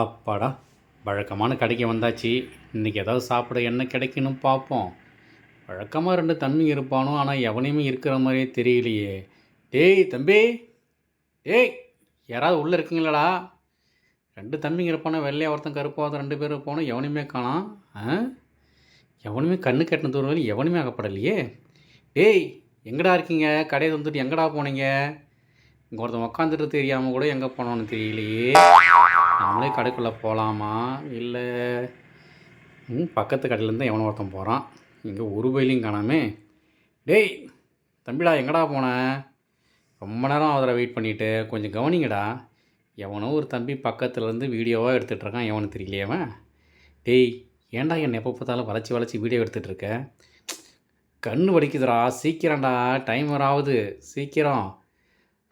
அப்பாடா வழக்கமான கடைக்கு வந்தாச்சு. இன்றைக்கி ஏதாவது சாப்பிட என்ன கிடைக்குன்னு பார்ப்போம் வழக்கமாக ரெண்டு தம்பி இருப்பானோ ஆனால் எவனையுமே இருக்கிற மாதிரியே தெரியலையே. டேய் தம்பி டேய் யாராவது உள்ளே இருக்கீங்களாடா? ரெண்டு தம்பிங்க இருப்பானோ வெள்ளையா ஒருத்தன் கருப்பாக ரெண்டு பேர் இருப்பானோ எவனையுமே காணாம். ஆ? எவனுமே கண்ணு கட்டின தூரம் வரையும் எவனுமே ஆகப்படலையே டேய் எங்கடா இருக்கீங்க? கடையை வந்துட்டு எங்கடா போனீங்க? இங்கே ஒருத்தன் உக்காந்துட்டு தெரியாமல் கூட எங்கே போனோன்னு தெரியலையே. நம்மளே கடைக்குள்ளே போகலாமா? இல்லை. ம் பக்கத்து கடையிலேருந்து எவனோ ஒருத்தன் போகிறான் இங்கே ஒரு பயிலையும் காணாமே. டேய் தம்பிடா எங்கடா போன? ரொம்ப நேரம் அதில் வெயிட் பண்ணிட்டு கொஞ்சம் கவனிங்கடா. எவனோ ஒரு தம்பி பக்கத்துலேருந்து வீடியோவாக எடுத்துகிட்டு இருக்கான் எவனு தெரியலையவன் டேய் ஏன்டா என்னை எப்போ பார்த்தாலும் வளைச்சி வளைச்சி வீடியோ எடுத்துகிட்ருக்க கண்ணு வலிக்குதுடா சீக்கிரம்டா டைம் ஆகுது சீக்கிரம்.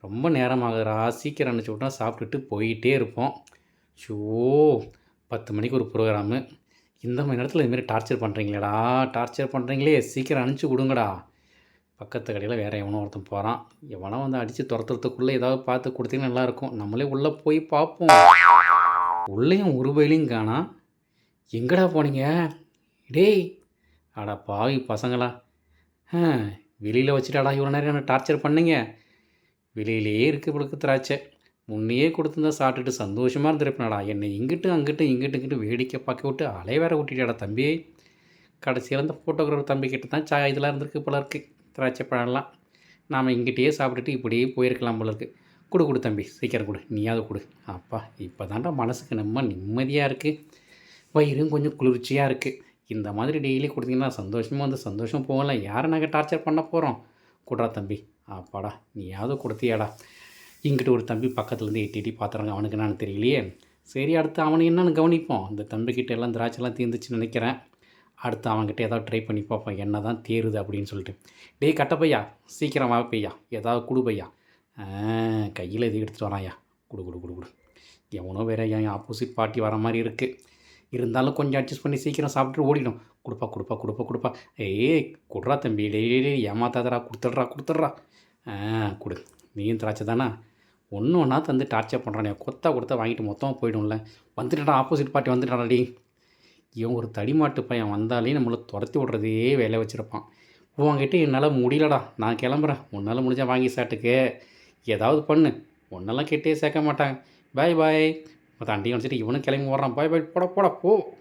ரொம்ப நேரமாகுதுடா சீக்கிரம் நினச்சி விட்டா சாப்பிட்டுட்டு போயிட்டே இருப்போம். ஷோ பத்து மணிக்கு ஒரு ப்ரோக்ராமு இந்த மாதிரி நேரத்தில் இதுமாரி டார்ச்சர் பண்ணுறீங்களேடா டார்ச்சர் பண்ணுறீங்களே சீக்கிரம் அனுப்பிச்சி கொடுங்கடா. பக்கத்து கடையில் வேறு எவனோ ஒருத்தன் போகிறான் எவனோ வந்து அடித்து துரத்துறதுக்குள்ளே ஏதாவது பார்த்து கொடுத்தீங்கன்னா நல்லாயிருக்கும். நம்மளே உள்ளே போய் பார்ப்போம். உள்ளேயும் ஒரு பயிலையும் காணா. எங்கடா போனீங்க? டேய் அடா பாவி பசங்களா. ஆ வெளியில் வச்சுட்டாடா இவ்வளோ நேரம் என்ன டார்ச்சர் பண்ணீங்க? வெளியிலேயே இருக்கு பிடுக்கு திராட்சை. முன்னையே கொடுத்துருந்தா சாப்பிட்டுட்டு சந்தோஷமாக இருந்திருப்பேனடா. என்னை இங்கிட்டு அங்கிட்டு இங்கிட்டு இங்கிட்டு வேடிக்கை பார்க்க விட்டு அலை வேற விட்டுட்டாடா தம்பி. கடைசியில் இருந்த ஃபோட்டோகிராஃபர் தம்பி கிட்ட தான் சா இதெல்லாம் இருந்திருக்கு போல இருக்கு. திராட்சை பழம்லாம் நாம் இங்கிட்டே சாப்பிட்டுட்டு இப்படியே போயிருக்கலாம் போல இருக்கு. கொடு கொடு தம்பி சீக்கிரம் கொடு. நீயாவது கொடு. அப்பா இப்போ தான்டா மனசுக்கு நம்ம நிம்மதியாக இருக்குது வயிறும் கொஞ்சம் குளிர்ச்சியாக இருக்குது இந்த மாதிரி டெய்லி கொடுத்தீங்கன்னா சந்தோஷமாக வந்து சந்தோஷம் போகலாம் யாரை நாங்கள் டார்ச்சர் பண்ண போகிறோம் கொடுறா தம்பி. அப்பாடா நீயாவது கொடுத்தியாடா. இங்கிட்ட ஒரு தம்பி பக்கத்துலேருந்து எட்டி எட்டி பார்த்துறாங்க அவனுக்கு என்னன்னு தெரியலையே. சரி அடுத்து அவனை என்னென்னு கவனிப்போம். இந்த தம்பிக்கிட்ட எல்லாம் திராட்சைலாம் தீர்ந்துச்சுன்னு நினைக்கிறேன். அடுத்து அவன்கிட்ட ஏதாவது ட்ரை பண்ணி பார்ப்போம். என்ன தான் தேருது அப்படின்னு சொல்லிட்டு. டேய் கட்டப்பையா சீக்கிரம் வா பையா. ஏதாவது குடு பையா. கையில் இது எடுத்துகிட்டு வராயா. குடு குடு குடு குடு. எவனோ வேற என் ஆப்போசிட் பார்ட்டி வர மாதிரி இருக்குது இருந்தாலும் கொஞ்சம் அட்ஜஸ்ட் பண்ணி சீக்கிரம் சாப்பிட்டு ஓடிடும் கொடுப்பா கொடுப்பா கொடுப்பா கொடுப்பா. ஏய் கொடுறா தம்பி. டெய்லி டெய்லி ஏமாத்தாதடா. கொடுத்துட்றா கொடுத்துட்றா. ஆ கொடு. நீயும் திராட்சை தானே? ஒன்று ஒன்றா தந்து டார்ச்சர் பண்ணுறானே கொத்தா கொடுத்தா வாங்கிட்டு மொத்தமாக போயிடும்ல. வந்துட்டாடா ஆப்போசிட் பார்ட்டி வந்துட்டாடாடி இவன் ஒரு தடிமாட்டு பையன். வந்தாலே நம்மளை துரத்தி விட்றதே வேலை வச்சுருப்பான். உன்கிட்ட என்னால் முடியலடா. நான் கிளம்புறேன். உன்னால் முடிஞ்சால் வாங்கி சாட்டுக்கு ஏதாவது பண்ணு. ஒன்றெல்லாம் கேட்டே சேர்க்க மாட்டாங்க. பாய் பாய் தண்டி அண்டி இவனும் கிளம்பி ஓடுறான். பாய் பாய் போட போட போ.